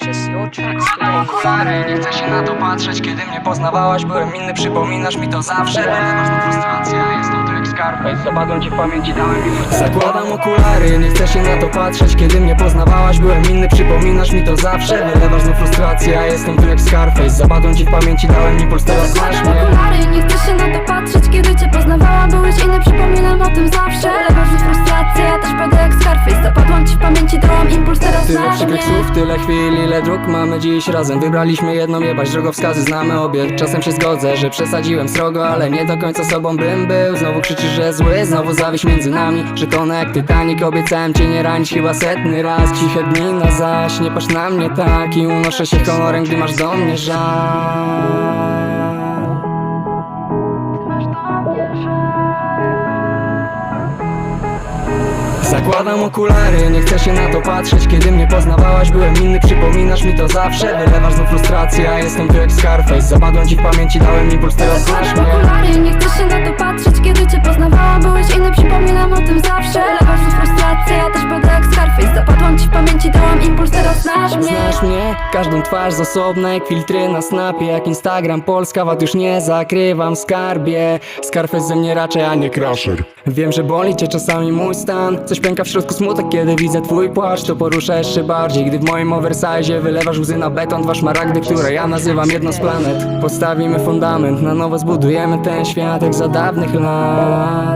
Zakładam okulary, nie chcę się na to patrzeć. Kiedy mnie poznawałaś, byłem inny, przypominasz mi to zawsze. Wylewasz na frustracja, jestem tu jak Scarface Zapadłem ci w pamięci, dałem mi Zakładam okulary, nie chcę się na to patrzeć. Kiedy mnie poznawałaś, byłem inny, przypominasz mi to zawsze. Wylewasz na frustracja, jestem tu jak Scarface Zapadłem ci w pamięci, dałem impuls, teraz znasz Zakładam mnie okulary, nie chcę się na to patrzeć. Kiedy cię impuls, teraz Tyle przykrych mnie. słów, tyle chwil, ile dróg mamy dziś razem. Wybraliśmy jedną jebać, drogowskazy znamy obie. Czasem się zgodzę, że przesadziłem srogo Ale nie do końca sobą bym był. Znowu krzyczysz, że zły, znowu zawiś między nami. Że tonę jak Titanic, obiecałem cię nie ranić chyba setny raz. Ciche dni na zaś, nie patrz na mnie tak I unoszę się honorem, gdy masz do mnie żal Zakładam okulary, nie chcę się na to patrzeć. Kiedy mnie poznawałaś, byłem inny, przypominasz mi to zawsze. Wylewasz znów frustrację, a jestem tu jak Scarface. Zapadłem ci w pamięci, dałem impuls, teraz znasz mnie. okulary, nie chcę się pamięci, dałam impuls, teraz znasz mnie. Znasz mnie, każdą twarz z osobna jak filtry na snapie Jak Instagram, Polska, wad już nie zakrywam skarbie. Scarface ze mnie raczej, a nie crusher. Wiem, że boli cię czasami mój stan. Coś pęka w środku smutek, kiedy widzę twój płaszcz To porusza jeszcze bardziej, gdy w moim oversize Wylewasz łzy na beton, dwa szmaragdy, które ja nazywam jedną z planet. Postawimy fundament, na nowo zbudujemy ten świat jak za dawnych lat